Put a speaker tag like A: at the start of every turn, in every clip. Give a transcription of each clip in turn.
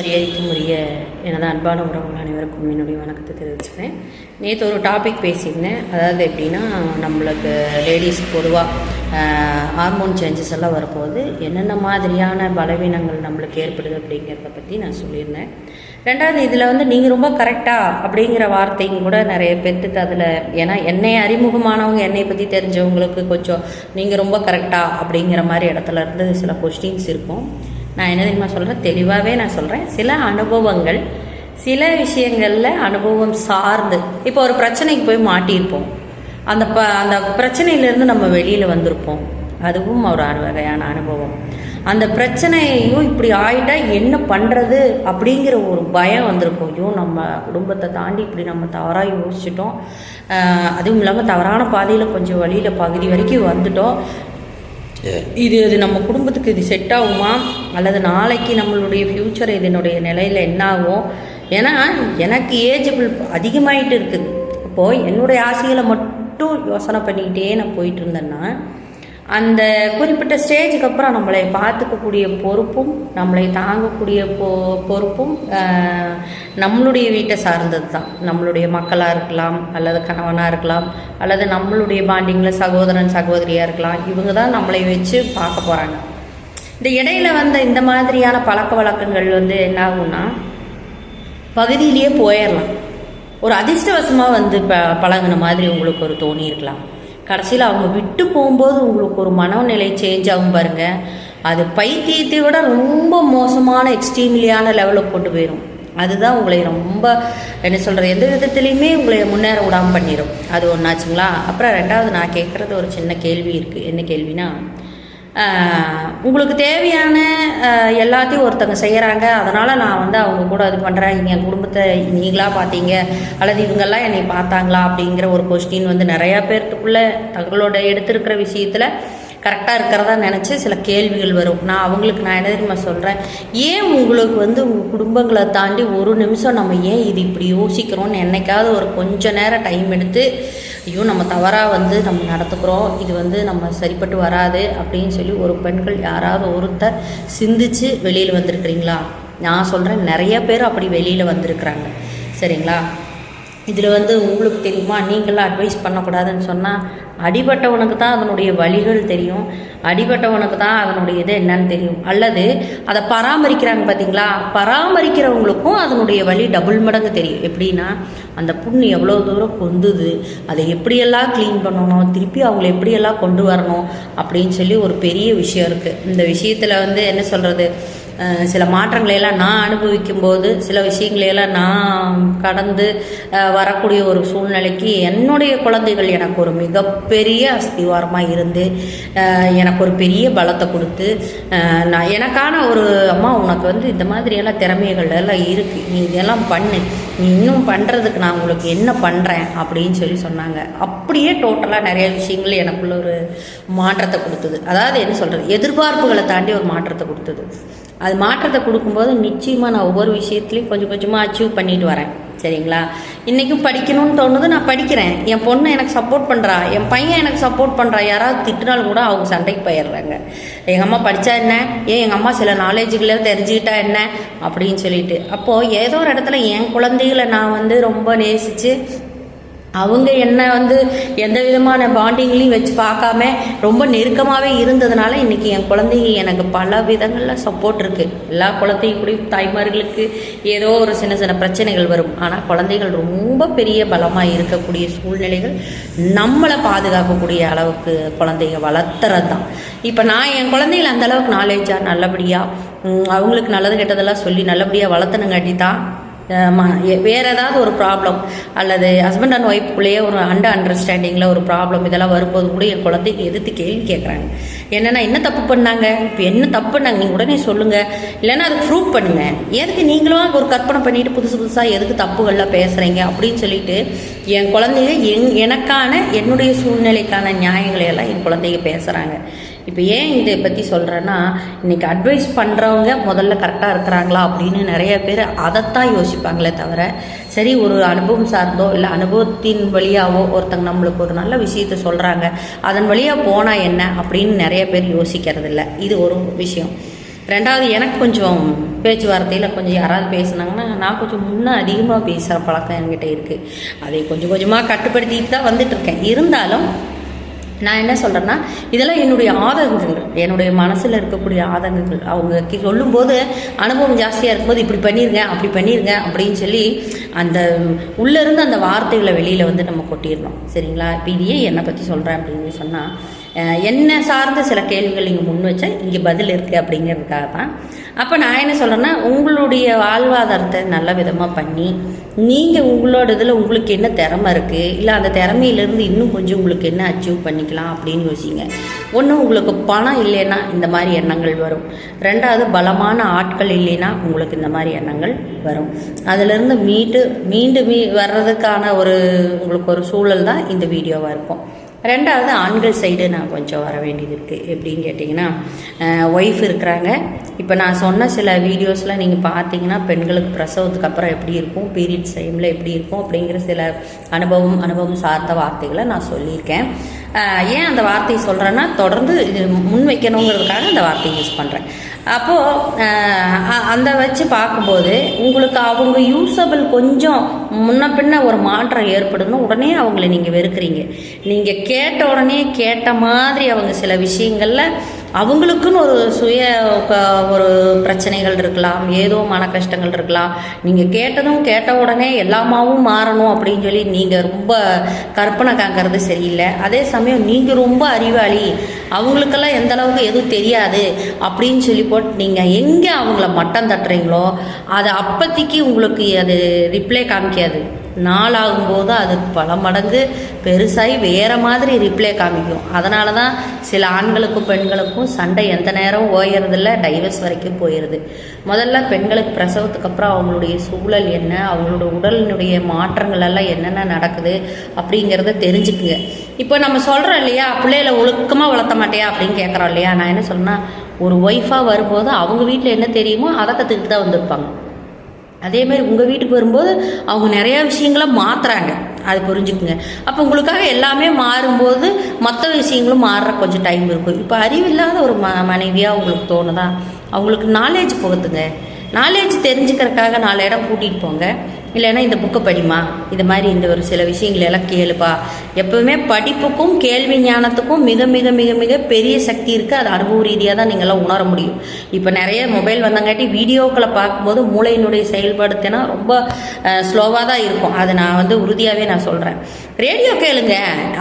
A: மரியாதைக்கும் உரிய எனது அன்பான உறவுகள் அனைவருக்கும் என்னுடைய வணக்கத்தை தெரிவிச்சுக்கிறேன். நேற்று ஒரு டாபிக் பேசியிருந்தேன். அதாவது எப்படின்னா நம்மளுக்கு லேடிஸ் பொதுவாக ஹார்மோன் சேஞ்சஸ் எல்லாம் வரும்போது என்னென்ன மாதிரியான பலவீனங்கள் நம்மளுக்கு ஏற்படுது அப்படிங்கிறத பற்றி நான் சொல்லியிருந்தேன். ரெண்டாவது இதில் வந்து நீங்கள் ரொம்ப கரெக்டாக அப்படிங்கிற வார்த்தையும் கூட நிறைய பேர்த்துக்கு அதில் ஏன்னா என்னை அறிமுகமானவங்க என்னை பற்றி தெரிஞ்சவங்களுக்கு கொஞ்சம் நீங்கள் ரொம்ப கரெக்டாக அப்படிங்கிற மாதிரி இடத்துல இருந்து சில கொஸ்டின்ஸ் இருக்கும். நான் என்ன தெரியுமா சொல்கிறேன் தெளிவாகவே நான் சொல்கிறேன் சில அனுபவங்கள் சில விஷயங்களில் அனுபவம் சார்ந்து இப்போ ஒரு பிரச்சனைக்கு போய் மாட்டியிருப்போம். அந்த ப அந்த பிரச்சனையிலேருந்து நம்ம வெளியில் வந்திருப்போம். அதுவும் ஒரு வகையான அனுபவம். அந்த பிரச்சனையும் இப்படி ஆயிட்டா என்ன பண்ணுறது அப்படிங்கிற ஒரு பயம் வந்திருக்கும். ஐயோ நம்ம குடும்பத்தை தாண்டி இப்படி நம்ம தவறாக யோசிச்சிட்டோம். அதுவும் இல்லாமல் தவறான பாதையில் கொஞ்சம் வழியில் பகுதி வரைக்கும் வந்துட்டோம். இது இது நம்ம குடும்பத்துக்கு இது செட் ஆகுமா? அல்லது நாளைக்கு நம்மளுடைய ஃப்யூச்சர் இதனுடைய நிலையில் என்ன ஆகும்? ஏன்னா எனக்கு ஏஜபிள் அதிகமாயிட்டு இருக்குது அப்போது என்னுடைய ஆசைகளை மட்டும் யோசனை பண்ணிக்கிட்டே நான் போயிட்டு இருந்தேன்னா அந்த குறிப்பிட்ட ஸ்டேஜுக்கு அப்புறம் நம்மளை பார்த்துக்கக்கூடிய பொறுப்பும் நம்மளை தாங்கக்கூடிய பொ பொறுப்பும் நம்மளுடைய வீட்டை சார்ந்தது தான் நம்மளுடைய மக்களாக இருக்கலாம் அல்லது கணவனாக இருக்கலாம் அல்லது நம்மளுடைய பாண்டிங்கில் சகோதரன் சகோதரியாக இருக்கலாம் இவங்க தான் நம்மளை வச்சு பார்க்க போகிறாங்க இந்த இடையில வந்த இந்த மாதிரியான பழக்க வழக்கங்கள் வந்து என்ன ஆகும்னா பகுதியிலேயே போயிடலாம் ஒரு அதிர்ஷ்டவசமாக வந்து ப பழகுன மாதிரி உங்களுக்கு ஒரு தோணி இருக்கலாம். கடைசியில் அவங்க விட்டு போகும்போது உங்களுக்கு ஒரு மனநிலை சேஞ்ச் ஆகும் பாருங்க. அது பைத்தியத்தை விட ரொம்ப மோசமான எக்ஸ்ட்ரீம்லியான லெவலுக்கு கொண்டு போயிடும் அதுதான் உங்களை ரொம்ப என்ன சொல்கிறது எந்த விதத்துலேயுமே உங்களை முன்னேற விடாமல் பண்ணிடும் அது ஒன்றாச்சுங்களா அப்புறம் ரெண்டாவது நான் கேட்குறது ஒரு சின்ன கேள்வி இருக்குது என்ன கேள்வினா உங்களுக்கு தேவையான எல்லாத்தையும் ஒருத்தங்க செய்கிறாங்க அதனால் நான் வந்து அவங்க கூட இது பண்ணுறேன் எங்கள் குடும்பத்தை நீங்களாக பார்த்தீங்க அல்லது இவங்கெல்லாம் என்னை பார்த்தாங்களா அப்படிங்கிற ஒரு கொஸ்டின் வந்து நிறையா பேர்த்துக்குள்ளே தங்களோட எடுத்திருக்கிற விஷயத்தில் கரெக்டாக இருக்கிறதா நினச்சி சில கேள்விகள் வரும். நான் அவங்களுக்கு நான் என்ன தெரியுமா சொல்கிறேன் ஏன் உங்களுக்கு வந்து உங்கள் குடும்பங்களை தாண்டி ஒரு நிமிஷம் நம்ம ஏன் இது இப்படி யோசிக்கிறோம்னு என்னைக்காவது ஒரு கொஞ்சம் நேரம் டைம் எடுத்து ஐயோ நம்ம தவறாக வந்து நம்ம நடத்துக்கிறோம் இது வந்து நம்ம சரிப்பட்டு வராது அப்படின்னு சொல்லி ஒரு பெண்கள் யாராவது ஒருத்தர் சிந்திச்சு வெளியில் வந்திருக்கிறீங்களா? நான் சொல்கிறேன் நிறைய பேர் அப்படி வெளியில் வந்திருக்கிறாங்க. சரிங்களா? இதில் வந்து உங்களுக்கு தெரியுமா? நீங்களாம் அட்வைஸ் பண்ணக்கூடாதுன்னு சொன்னால் அடிபட்டவனுக்கு தான் அதனுடைய வழிகள் தெரியும். அடிபட்டவனுக்கு தான் அதனுடைய இது என்னன்னு தெரியும். அல்லது அதை பராமரிக்கிறாங்க பார்த்தீங்களா பராமரிக்கிறவங்களுக்கும் அதனுடைய வழி டபுள் மடங்கு தெரியும். எப்படின்னா அந்த புண்ணு எவ்வளோ தூரம் பொந்துது அதை எப்படியெல்லாம் க்ளீன் பண்ணணும் திருப்பி அவங்கள எப்படியெல்லாம் கொண்டு வரணும் அப்படின்னு சொல்லி ஒரு பெரிய விஷயம் இருக்குது இந்த விஷயத்தில் வந்து என்ன சொல்கிறது சில மாற்றங்களை எல்லாம் நான் அனுபவிக்கும் போது சில விஷயங்களையெல்லாம் நான் கடந்து வரக்கூடிய ஒரு சூழ்நிலைக்கு என்னுடைய குழந்தைகள் எனக்கு ஒரு மிகப்பெரிய அஸ்திவாரமாக இருந்து எனக்கு ஒரு பெரிய பலத்தை கொடுத்து நான் எனக்கான ஒரு அம்மா உனக்கு வந்து இந்த மாதிரியெல்லாம் திறமைகள் எல்லாம் இருக்குது நீ இதெல்லாம் பண்ணு. நீ இன்னும் பண்ணுறதுக்கு நான் உங்களுக்கு என்ன பண்ணுறேன் அப்படின்னு சொல்லி சொன்னாங்க. அப்படியே டோட்டலாக நிறைய விஷயங்கள் எனக்குள்ள ஒரு மாற்றத்தை கொடுத்தது. அதாவது என்ன சொல்கிறது எதிர்பார்ப்புகளை தாண்டி ஒரு மாற்றத்தை கொடுத்தது. அது மாற்றத்தை கொடுக்கும்போது நிச்சயமாக நான் ஒவ்வொரு விஷயத்துலையும் கொஞ்சம் கொஞ்சமாக அச்சீவ் பண்ணிட்டு வரேன். சரிங்களா? இன்றைக்கும் படிக்கணும்னு தோணுது நான் படிக்கிறேன். என் பொண்ணு எனக்கு சப்போர்ட் பண்ணுறா என் பையன் எனக்கு சப்போர்ட் பண்ணுறா யாராவது திட்டினாலும் கூட அவங்க சண்டைக்கு போயிடுறாங்க. எங்கள் அம்மா படித்தா என்ன? ஏன் எங்கள் அம்மா சில நாலேஜுகளை தெரிஞ்சுக்கிட்டா என்ன? அப்படின்னு சொல்லிட்டு. அப்போது ஏதோ ஒரு இடத்துல என் குழந்தைகளை நான் வந்து ரொம்ப நேசித்து அவங்க என்ன வந்து எந்த விதமான பாண்டிங்லையும் வச்சு பார்க்காம ரொம்ப நெருக்கமாகவே இருந்ததுனால இன்றைக்கி என் குழந்தைங்க எனக்கு பல விதங்களில் சப்போர்ட் இருக்குது எல்லா குழந்தையும் கூட தாய்மார்களுக்கு ஏதோ ஒரு சின்ன சின்ன பிரச்சனைகள் வரும். ஆனால் குழந்தைகள் ரொம்ப பெரிய பலமாக இருக்கக்கூடிய சூழ்நிலைகள் நம்மளை பாதுகாக்கக்கூடிய அளவுக்கு குழந்தைங்க வளர்த்துறது தான் இப்போ நான் என் குழந்தைகள் அந்தளவுக்கு நாலேஜாக நல்லபடியாக அவங்களுக்கு நல்லது கெட்டதெல்லாம் சொல்லி நல்லபடியாக வளர்த்தனுங்காட்டி தான் வேற ஏதாவது ஒரு ப்ராப்ளம் அல்லது ஹஸ்பண்ட் அண்ட் ஒய்ஃப்குள்ளேயே ஒரு அண்டர் அண்டர்ஸ்டாண்டிங்கில் ஒரு ப்ராப்ளம் இதெல்லாம் வரும்போது கூட என் குழந்தைக்கு எதிர்த்து கேள்வி கேட்குறாங்க என்னென்னா என்ன தப்பு பண்ணாங்க? இப்போ என்ன தப்பு பண்ணாங்க நீங்கள் உடனே சொல்லுங்கள் இல்லைன்னா அதுக்கு ப்ரூவ் பண்ணுங்கள் எதுக்கு நீங்களும் ஒரு கற்பனை பண்ணிட்டு புதுசு புதுசாக எதுக்கு தப்புகள்லாம் பேசுகிறீங்க அப்படின்னு சொல்லிட்டு என் குழந்தைங்க எங் எனக்கான என்னுடைய சூழ்நிலைக்கான நியாயங்களை எல்லாம் என் குழந்தைங்க பேசுகிறாங்க இப்போ ஏன் இதை பற்றி சொல்கிறேன்னா இன்றைக்கி அட்வைஸ் பண்ணுறவங்க முதல்ல கரெக்டாக இருக்கிறாங்களா அப்படின்னு நிறைய பேர் அதைத்தான் யோசிப்பாங்களே தவிர சரி ஒரு அனுபவம் சார்ந்தோ இல்லை அனுபவத்தின் வழியாவோ ஒருத்தங்க நம்மளுக்கு ஒரு நல்ல விஷயத்த சொல்கிறாங்க அதன் வழியாக போனால் என்ன அப்படின்னு நிறைய பேர் யோசிக்கிறது இல்லை இது ஒரு விஷயம். ரெண்டாவது எனக்கு கொஞ்சம் பேச்சுவார்த்தையில் கொஞ்சம் யாராவது பேசுனாங்கன்னா நான் கொஞ்சம் முன்னே அதிகமாக பேசுகிற பழக்கம் என்கிட்ட இருக்குது அதை கொஞ்சம் கொஞ்சமாக கட்டுப்படுத்திட்டு தான் வந்துட்டுருக்கேன் இருந்தாலும் நான் என்ன சொல்கிறேன்னா இதெல்லாம் என்னுடைய ஆதங்கங்கள். என்னுடைய மனசில் இருக்கக்கூடிய ஆதங்கங்கள். அவங்க சொல்லும்போது அனுபவம் ஜாஸ்தியாக இருக்கும்போது இப்படி பண்ணிருங்க அப்படி பண்ணிருங்க அப்படின்னு சொல்லி அந்த உள்ளேருந்து அந்த வார்த்தைகளை வெளியில் வந்து நம்ம கொட்டிடணும். சரிங்களா? இப்போ இது ஏன் என்னை பற்றி சொல்கிறேன் அப்படின்னு சொன்னால் என்ன சார்ந்த சில கேள்விகள் நீங்கள் முன் வச்சா இங்கே பதில் இருக்குது அப்படிங்கிறதுக்காக தான். அப்போ நான் என்ன சொல்கிறேன்னா உங்களுடைய வாழ்வாதாரத்தை நல்ல விதமாக பண்ணி நீங்கள் உங்களோட இதில் உங்களுக்கு என்ன திறமை இருக்குது இல்லை அந்த திறமையிலேருந்து இன்னும் கொஞ்சம் உங்களுக்கு என்ன அச்சீவ் பண்ணிக்கலாம் அப்படின்னு யோசிங்க. ஒன்று உங்களுக்கு பணம் இல்லைன்னா இந்த மாதிரி எண்ணங்கள் வரும். ரெண்டாவது பலமான ஆட்கள் இல்லைன்னா உங்களுக்கு இந்த மாதிரி எண்ணங்கள் வரும். அதிலிருந்து மீட்டு மீண்டு மீ வர்றதுக்கான ஒரு உங்களுக்கு ஒரு சூழல் தான் இந்த வீடியோவாக இருக்கும். ரெண்டாவது ஆண்கள் சைடு நான் கொஞ்சம் வர வேண்டியது இருக்குது எப்படின்னு கேட்டிங்கன்னா ஒய்ஃப் இருக்கிறாங்க. இப்போ நான் சொன்ன சில வீடியோஸ்லாம் நீங்கள் பார்த்தீங்கன்னா பெண்களுக்கு பிரசவத்துக்கு அப்புறம் எப்படி இருக்கும் பீரியட்ஸ் டைமில் எப்படி இருக்கும் அப்படிங்கிற சில அனுபவம் அனுபவம் சார்ந்த வார்த்தைகளை நான் சொல்லியிருக்கேன். ஏன் அந்த வார்த்தையை சொல்கிறேன்னா தொடர்ந்து முன்வைக்கணுங்கிறதுக்காக முன் வைக்கணுங்கிறதுக்காக அந்த வார்த்தையை யூஸ் பண்ணுறேன் அப்போது அந்த வச்சு பார்க்கும்போது உங்களுக்கு அவங்க யூஸபிள் கொஞ்சம் முன்ன பின்ன ஒரு மாற்றம் ஏற்படுதுன்னு உடனே அவங்கள நீங்கள் வெறுக்கிறீங்க. நீங்கள் கேட்ட உடனே கேட்ட மாதிரி அவங்க சில விஷயங்களில் அவங்களுக்குன்னு ஒரு சுய ஒரு பிரச்சனைகள் இருக்கலாம். ஏதோ மன கஷ்டங்கள் இருக்கலாம். நீங்கள் கேட்டதும் கேட்ட உடனே எல்லாமாவும் மாறணும் அப்படின்னு சொல்லி நீங்கள் ரொம்ப கற்பனை காங்கிறது சரியில்லை. அதே சமயம் நீங்கள் ரொம்ப அறிவாளி. அவங்களுக்கெல்லாம் எந்த அளவுக்கு எதுவும் தெரியாது. அப்படின்னு சொல்லி போட்டு நீங்கள் எங்கே அவங்கள மட்டம் தட்டுறீங்களோ அது அப்போதைக்கு உங்களுக்கு அது ரிப்ளை காமிக்காது. நாளாகும்போது அது பல மடங்கு பெருசாகி வேறு மாதிரி ரிப்ளை காமிக்கும். அதனால தான் சில ஆண்களுக்கும் பெண்களுக்கும் சண்டை எந்த நேரம் ஓயறதில்ல டைவர்ஸ் வரைக்கும் போயிடுது முதல்ல பெண்களுக்கு பிரசவத்துக்கு அப்புறம் அவங்களுடைய சூழல் என்ன அவங்களோட உடலினுடைய மாற்றங்கள் எல்லாம் என்னென்ன நடக்குது அப்படிங்கிறத தெரிஞ்சுக்குங்க. இப்போ நம்ம சொல்கிறோம் இல்லையா பிள்ளைகளை ஒழுக்கமாக வளர்த்த மாட்டேயா அப்படின்னு கேட்குறோம் இல்லையா? நான் என்ன சொன்னேன்னா ஒரு ஒய்ஃபாக வரும்போது அவங்க வீட்டில் என்ன தெரியுமோ அதை கற்றுக்கிட்டு தான் வந்திருப்பாங்க. அதே மாதிரி உங்கள் வீட்டுக்கு வரும்போது அவங்க நிறையா விஷயங்களை மாற்றுறாங்க அது புரிஞ்சுக்குங்க. அப்போ உங்களுக்காக எல்லாமே மாறும்போது மற்ற விஷயங்களும் மாறுற கொஞ்சம் டைம் இருக்கும். இப்போ அறிவில்லாத ஒரு ம மனைவியாக உங்களுக்கு தோணுதா? அவங்களுக்கு நாலேஜ் புகுத்துங்க. நாலேஜ் தெரிஞ்சுக்கிறதுக்காக நாலு இடம் கூட்டிகிட்டு போங்க. இல்லைன்னா இந்த புக்கை படிமா இது மாதிரி இந்த ஒரு சில விஷயங்கள் எல்லாம் கேளுப்பா. எப்பவுமே படிப்புக்கும் கேள்வி ஞானத்துக்கும் மிக மிக மிக மிக பெரிய சக்தி இருக்குது அது அனுபவ ரீதியாக தான் நீங்களாம் உணர முடியும். இப்போ நிறைய மொபைல் வந்தங்காட்டி வீடியோக்களை பார்க்கும்போது மூளையினுடைய செயல்படுத்தினா ரொம்ப ஸ்லோவாக தான் இருக்கும். அது நான் வந்து உறுதியாகவே நான் சொல்கிறேன் ரேடியோ கேளுங்க.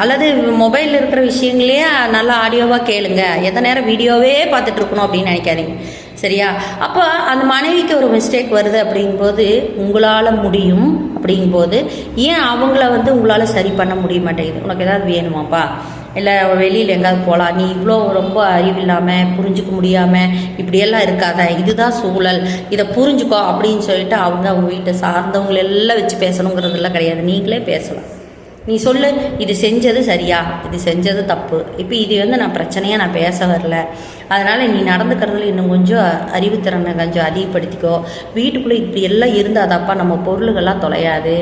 A: அல்லது மொபைலில் இருக்கிற விஷயங்களையே நல்லா ஆடியோவாக கேளுங்க. எத்தனை நேரம் வீடியோவே பார்த்துட்டு இருக்கணும் அப்படின்னு நினைக்காதீங்க. சரியா? அப்போ அந்த மனைவிக்கு ஒரு மிஸ்டேக் வருது அப்படிங்கும்போது உங்களால் முடியும் அப்படிங்கும்போது ஏன் அவங்கள வந்து உங்களால் சரி பண்ண முடிய மாட்டேங்குது? உனக்கு ஏதாவது வேணுமாப்பா? இல்லை வெளியில் எங்கேயாவது போகலாம் நீ இவ்வளோ ரொம்ப அறிவில்லாமல் புரிஞ்சுக்க முடியாமல் இப்படியெல்லாம் இருக்காத. இதுதான் சூழல். இதை புரிஞ்சுக்கோ அப்படின்னு சொல்லிட்டு அவங்க அவங்க வீட்டை சார்ந்தவங்களெல்லாம் வச்சு பேசணுங்கிறதெல்லாம் கிடையாது. நீங்களே பேசலாம். நீ சொல்லு இது செஞ்சது சரியா? இது செஞ்சது தப்பு. இப்போ இது வந்து நான் பிரச்சனையாக நான் பேச வரல. அதனால் நீ நடந்துக்கிறதுல இன்னும் கொஞ்சம் அறிவுத்திறனை கொஞ்சம் அதிகப்படுத்திக்கோ. வீட்டுக்குள்ளே இப்படி எல்லாம் இருந்தால் தப்பா நம்ம பொருளுகள்லாம் தொலையாது.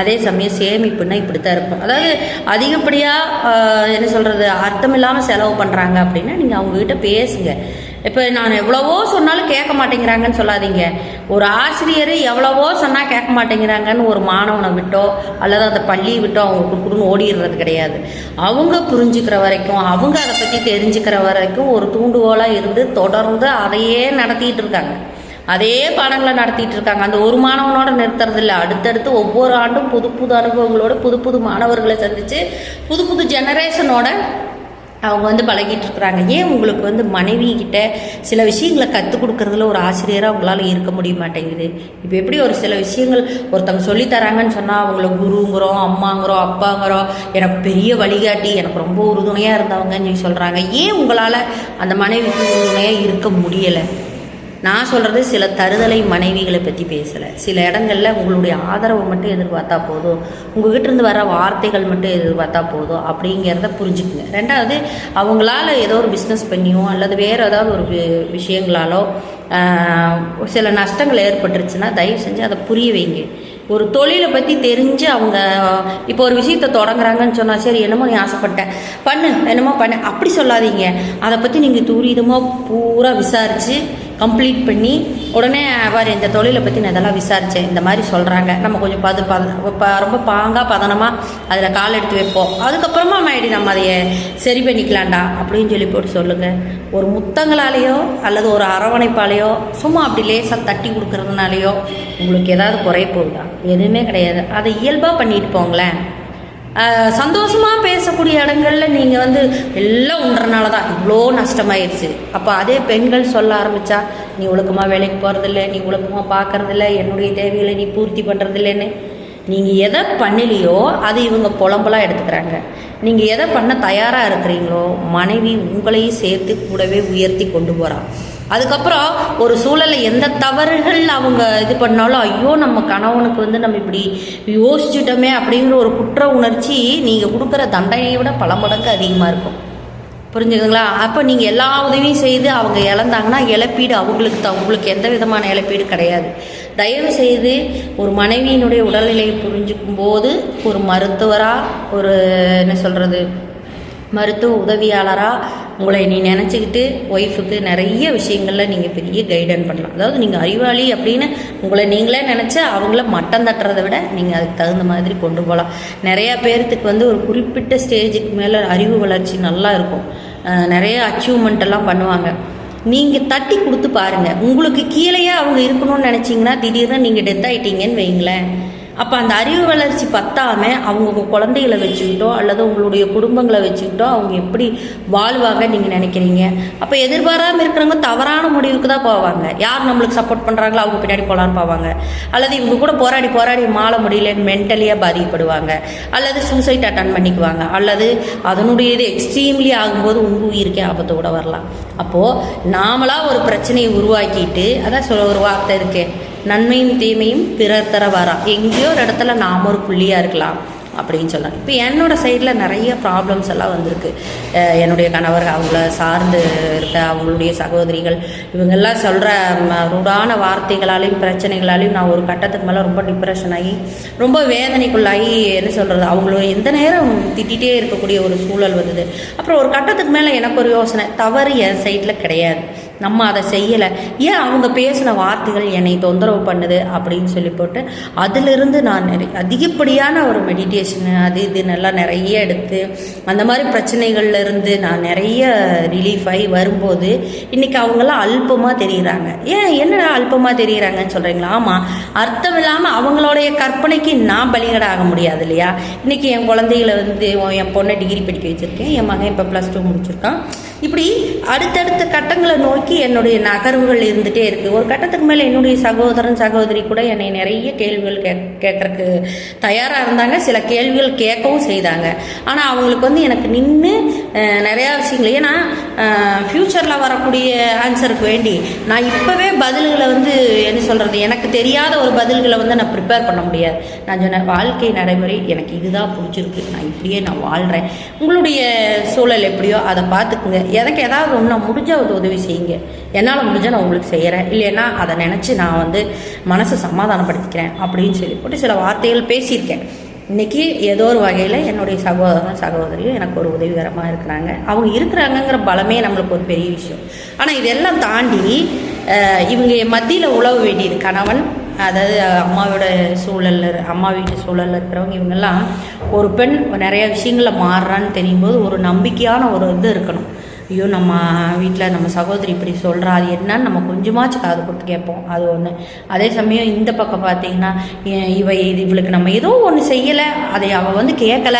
A: அதே சமயம் சேமிப்புன்னா இப்படி தான் இருக்கும். அதாவது அதிகப்படியாக என்ன சொல்கிறது அர்த்தம் இல்லாமல் செலவு பண்ணுறாங்க அப்படின்னா நீங்கள் அவங்ககிட்ட பேசுங்க. இப்போ நான் எவ்வளவோ சொன்னாலும் கேட்க மாட்டேங்கிறாங்கன்னு சொல்லாதீங்க. ஒரு ஆசிரியர் எவ்வளவோ சொன்னால் கேட்க மாட்டேங்கிறாங்கன்னு ஒரு மாணவனை விட்டோ அல்லது அந்த பள்ளியை விட்டோ அவங்க குடுக்குன்னு ஓடிடுறது கிடையாது. அவங்க புரிஞ்சுக்கிற வரைக்கும் அவங்க அதை பற்றி தெரிஞ்சுக்கிற வரைக்கும் ஒரு தூண்டுகோலாக இருந்து தொடர்ந்து அதையே நடத்திட்டு இருக்காங்க. அதே பாடங்களை நடத்திட்டு இருக்காங்க. அந்த ஒரு மாணவனோட நிறுத்துறது இல்லை அடுத்தடுத்து ஒவ்வொரு ஆண்டும் புது புது அனுபவங்களோட புது புது மாணவர்களை சந்தித்து புது புது ஜெனரேஷனோட அவங்க வந்து பழகிட்டு இருக்கிறாங்க. ஏன் உங்களுக்கு வந்து மனைவி கிட்ட சில விஷயங்களை கற்றுக் கொடுக்கறதுல ஒரு ஆசிரியராக உங்களால் இருக்க முடிய மாட்டேங்குது? இப்போ எப்படி ஒரு சில விஷயங்கள் ஒருத்தவங்க சொல்லித் தராங்கன்னு சொன்னால் அவங்கள குருங்கிறோம் அம்மாங்கிறோம் அப்பாங்கிறோம் எனக்கு பெரிய வழிகாட்டி எனக்கு ரொம்ப உறுதுணையாக இருந்தவங்கன்னு சொல்லி சொல்கிறாங்க ஏன் உங்களால் அந்த மனைவிக்கு உறுதுணையாக இருக்க முடியலை? நான் சொல்கிறது சில தருதலை மனைவிகளை பற்றி பேசலை. சில இடங்களில் உங்களுடைய ஆதரவை மட்டும் எதிர்பார்த்தா போதும். உங்ககிட்டருந்து வர வார்த்தைகள் மட்டும் எதிர்பார்த்தா போதும். அப்படிங்கிறத புரிஞ்சுக்குங்க. ரெண்டாவது அவங்களால ஏதோ ஒரு பிஸ்னஸ் பண்ணியோ அல்லது வேறு ஏதாவது ஒரு வி- விஷயங்களாலோ சில நஷ்டங்கள் ஏற்பட்டுருச்சுன்னா தயவு செஞ்சு அதை புரிய வைங்க. ஒரு தொழிலை பற்றி தெரிஞ்சு அவங்க இப்போ ஒரு விஷயத்தை தொடங்குறாங்கன்னு சொன்னால் சரி என்னமோ நீ ஆசைப்பட்டேன் பண்ணு என்னமோ பண்ணு. அப்படி சொல்லாதீங்க. அதை பற்றி நீங்கள் துரிதமாக பூரா விசாரித்து கம்ப்ளீட் பண்ணி உடனே வேறு இந்த தொழிலை பற்றி நான் இதெல்லாம் விசாரித்தேன் இந்த மாதிரி சொல்கிறாங்க நம்ம கொஞ்சம் பது ரொம்ப பாங்காக பதனமாக அதில் கால் எடுத்து வைப்போம். அதுக்கப்புறமா மைடி நம்ம அதைய சரி பண்ணிக்கலாம்டா அப்படின்னு சொல்லி போட்டு சொல்லுங்கள் ஒரு முத்தங்களாலேயோ அல்லது ஒரு அரவணைப்பாலேயோ சும்மா அப்படி லேசாக தட்டி கொடுக்குறதுனாலையோ உங்களுக்கு ஏதாவது குறைய போகுதா? எதுவுமே கிடையாது. அதை இயல்பாக பண்ணிட்டு போங்களேன். சந்தோஷமாக சந்தோஷமா பேசக்கூடிய இடங்கள்ல நீங்கள் வந்து எல்லாம் உண்றனால தான் இவ்வளோ நஷ்டமாயிருச்சு. அப்போ அதே பெண்கள் சொல்ல ஆரம்பிச்சா நீ ஒழுக்கமாக வேலைக்கு போகிறதில்ல நீ ஒழுக்கமாக பார்க்கறதில்ல என்னுடைய தேவைகளை நீ பூர்த்தி பண்ணுறதில்லன்னு நீங்கள் எதை பண்ணலையோ அது இவங்க புலம்பலாக எடுத்துக்கிறாங்க. நீங்கள் எதை பண்ண தயாராக இருக்கிறீங்களோ மனைவி உங்களையும் சேர்த்து கூடவே உயர்த்தி கொண்டு போகிறான் அதுக்கப்புறம் ஒரு சூழலில் எந்த தவறுகள் அவங்க இது பண்ணாலும் ஐயோ நம்ம கணவனுக்கு வந்து நம்ம இப்படி யோசிச்சுட்டோமே அப்படிங்கிற ஒரு குற்ற உணர்ச்சி நீங்கள் கொடுக்குற தண்டனையை விட பல மடங்கு அதிகமாக இருக்கும். புரிஞ்சுதுங்களா? அப்போ நீங்கள் எல்லா உதவியும் செய்து அவங்க இழந்தாங்கன்னா இழப்பீடு அவங்களுக்கு தான். உங்களுக்கு எந்த விதமான இழப்பீடு கிடையாது. தயவு செய்து ஒரு மனைவியினுடைய உடல்நிலையை புரிஞ்சுக்கும் போது ஒரு மருத்துவராக ஒரு என்ன சொல்கிறது மருத்துவ உதவியாளராக உங்களை நீ நினச்சிக்கிட்டு ஒய்ஃபுக்கு நிறைய விஷயங்களில் நீங்கள் பெரிய கைடன் பண்ணலாம். அதாவது நீங்கள் அறிவாளி அப்படின்னு உங்களை நீங்களே நினச்சா அவங்கள மட்டம் தட்டுறதை விட நீங்கள் அதுக்கு தகுந்த மாதிரி கொண்டு போகலாம் நிறையா பேர்த்துக்கு வந்து ஒரு குறிப்பிட்ட ஸ்டேஜுக்கு மேலே அறிவு வளர்ச்சி நல்லா இருக்கும். நிறைய அச்சீவ்மெண்ட் எல்லாம் பண்ணுவாங்க. நீங்கள் தட்டி கொடுத்து பாருங்கள் உங்களுக்கு கீழேயே அவங்க இருக்கணும்னு நினச்சிங்கன்னா திடீர்னு நீங்கள் டெத் ஆகிட்டீங்கன்னு வைங்களேன். அப்போ அந்த அறிவு வளர்ச்சி பத்தாமல் அவங்க உங்கள் குழந்தைகளை வச்சுக்கிட்டோ அல்லது உங்களுடைய குடும்பங்களை வச்சுக்கிட்டோ அவங்க எப்படி வாழ்வாங்க நீங்கள் நினைக்கிறீங்க? அப்போ எதிர்பாராமல் இருக்கிறவங்க தவறான முடிவுக்கு தான் போவாங்க. யார் நம்மளுக்கு சப்போர்ட் பண்ணுறாங்களோ அவங்க பின்னாடி போகலான்னு போவாங்க. அல்லது இவங்க கூட போராடி போராடி மாள முடியலன்னு மென்டலியாக பாதிக்கப்படுவாங்க. அல்லது சூசைட் அட்டன் பண்ணிக்குவாங்க. அல்லது அதனுடைய இது எக்ஸ்ட்ரீம்லி ஆகும்போது உங்கள் உயிருக்கே ஆபத்து கூட வரலாம். அப்போது நாமளாக ஒரு பிரச்சனையை உருவாக்கிட்டு அதான் சொல்ல ஒரு வார்த்தை இருக்கேன் நன்மையும் தீமையும் பிறர் தர வரா. எங்கேயோ ஒரு இடத்துல நாம் ஒரு புள்ளியாக இருக்கலாம் அப்படின்னு சொல்லலாம் இப்போ என்னோட சைடில் நிறைய ப்ராப்ளம்ஸ் எல்லாம் வந்திருக்கு. என்னுடைய கணவர் அவங்கள சார்ந்து இருக்க அவங்களுடைய சகோதரிகள் இவங்கெல்லாம் சொல்கிற ரூடான வார்த்தைகளாலையும் பிரச்சனைகளாலையும் நான் ஒரு கட்டத்துக்கு மேலே ரொம்ப டிப்ரெஷன் ஆகி ரொம்ப வேதனைக்குள்ளாகி என்ன சொல்கிறது அவங்கள எந்த நேரம் திட்டிகிட்டே இருக்கக்கூடிய ஒரு சூழல் வந்தது. அப்புறம் ஒரு கட்டத்துக்கு மேலே எனக்கு ஒரு யோசனை தவறு என் சைட்டில் கிடையாது. நம்ம அதை செய்யலை. ஏன் அவங்க பேசின வார்த்தைகள் என்னை தொந்தரவு பண்ணுது அப்படின்னு சொல்லி போட்டு அதிலிருந்து நான் நிறைய அதிகப்படியான ஒரு மெடிடேஷன் அது இது நல்லா நிறைய எடுத்து அந்த மாதிரி பிரச்சனைகள்லேருந்து நான் நிறைய ரிலீஃப் ஆகி வரும்போது இன்னைக்கு அவங்களாம் அல்பமாக தெரிகிறாங்க ஏன் என்னடா அல்பமாக தெரிகிறாங்கன்னு சொல்கிறீங்களா ஆமாம் அர்த்தம் இல்லாமல் அவங்களுடைய கற்பனைக்கு நான் பலிகடாக முடியாது இல்லையா? இன்றைக்கி என் குழந்தைகளை வந்து என் பொண்ணை டிகிரி படிக்க வச்சுருக்கேன். என் மகன் இப்போ ப்ளஸ் டூ முடிச்சிருக்கான். இப்படி அடுத்தடுத்த கட்டங்களை நோக்கி என்னுடைய நகர்வுகள் இருந்துகிட்டே இருக்குது ஒரு கட்டத்துக்கு மேலே என்னுடைய சகோதரன் சகோதரி கூட என்னை நிறைய கேள்விகள் கே கேட்குறக்கு தயாராக இருந்தாங்க. சில கேள்விகள் கேட்கவும் செய்தாங்க. ஆனால் அவங்களுக்கு வந்து எனக்கு நின்று நிறையா விஷயங்கள். ஏன்னா ஃப்யூச்சரில் வரக்கூடிய ஆன்சருக்கு வேண்டி நான் இப்போவே பதில்களை வந்து என்ன சொல்கிறது எனக்கு தெரியாத ஒரு பதில்களை வந்து நான் ப்ரிப்பேர் பண்ண முடியாது. நான் சொன்னேன் வாழ்க்கை நடைமுறை எனக்கு இதுதான் பிடிச்சிருக்கு. நான் இப்படியே நான் வாழ்கிறேன் உங்களுடைய சூழல் எப்படியோ அதை பார்த்துக்குங்க. எனக்கு ஏதாவது ஒன்று முடிஞ்ச ஒரு உதவி செய்யுங்க. என்னால் முடிஞ்ச நான் உங்களுக்கு செய்கிறேன் இல்லைன்னா அதை நினச்சி நான் வந்து மனசை சமாதானப்படுத்திக்கிறேன் அப்படின்னு சொல்லி போட்டு சில வார்த்தைகள் பேசியிருக்கேன். இன்றைக்கி ஏதோ ஒரு வகையில் என்னுடைய சகோதரன் சகோதரியும் எனக்கு ஒரு உதவிகரமாக இருக்கிறாங்க. அவங்க இருக்கிறாங்கங்கிற பலமே நம்மளுக்கு ஒரு பெரிய விஷயம். ஆனால் இதெல்லாம் தாண்டி இவங்க மத்தியில் உழவு வேண்டியது கணவன் அதாவது அம்மாவோட சூழல்ல அம்மா வீட்டு சூழலில் இருக்கிறவங்க இவங்கெல்லாம் ஒரு பெண் நிறைய விஷயங்களில் மாறுறான்னு தெரியும் போது ஒரு நம்பிக்கையான ஒரு இது இருக்கணும். ஐயோ நம்ம வீட்டில் நம்ம சகோதரி இப்படி சொல்கிறா அது என்னன்னு நம்ம கொஞ்சமாச்சும் காது கொடுத்து கேட்போம். அது ஒன்று அதே சமயம் இந்த பக்கம் பார்த்தீங்கன்னா ஏ- இவ இது இவளுக்கு நம்ம ஏதோ ஒன்று செய்யலை அதை அவள் வந்து கேட்கல.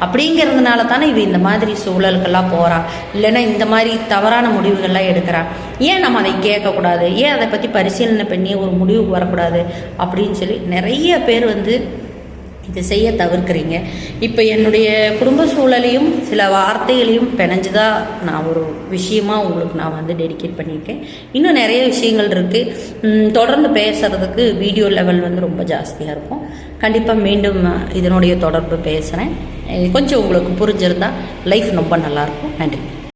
A: அப்படிங்கிறதுனால தானே இவ இந்த மாதிரி சூழலுக்கெல்லாம் போகிறா இல்லைன்னா இந்த மாதிரி தவறான முடிவுகள்லாம் எடுக்கிறாள் ஏன் நம்ம அதை கேட்கக்கூடாது? ஏன் அதை பற்றி பரிசீலனை பண்ணி ஒரு முடிவுக்கு வரக்கூடாது? அப்படின்னு சொல்லி நிறைய பேர் வந்து இதை செய்ய தவிர்க்கிறீங்க. இப்போ என்னுடைய குடும்ப சூழலையும் சில வார்த்தைகளையும் பிணைஞ்சு தான் நான் ஒரு விஷயமா உங்களுக்கு நான் வந்து டெடிகேட் பண்ணியிருக்கேன். இன்னும் நிறைய விஷயங்கள் இருக்குது தொடர்ந்து பேசுகிறதுக்கு வீடியோ லெவல் வந்து ரொம்ப ஜாஸ்தியாக இருக்கும். கண்டிப்பாக மீண்டும் இதனுடைய தொடர்பு பேசுகிறேன் கொஞ்சம் உங்களுக்கு புரிஞ்சிருந்தால் லைஃப் ரொம்ப நல்லாயிருக்கும் நன்றி.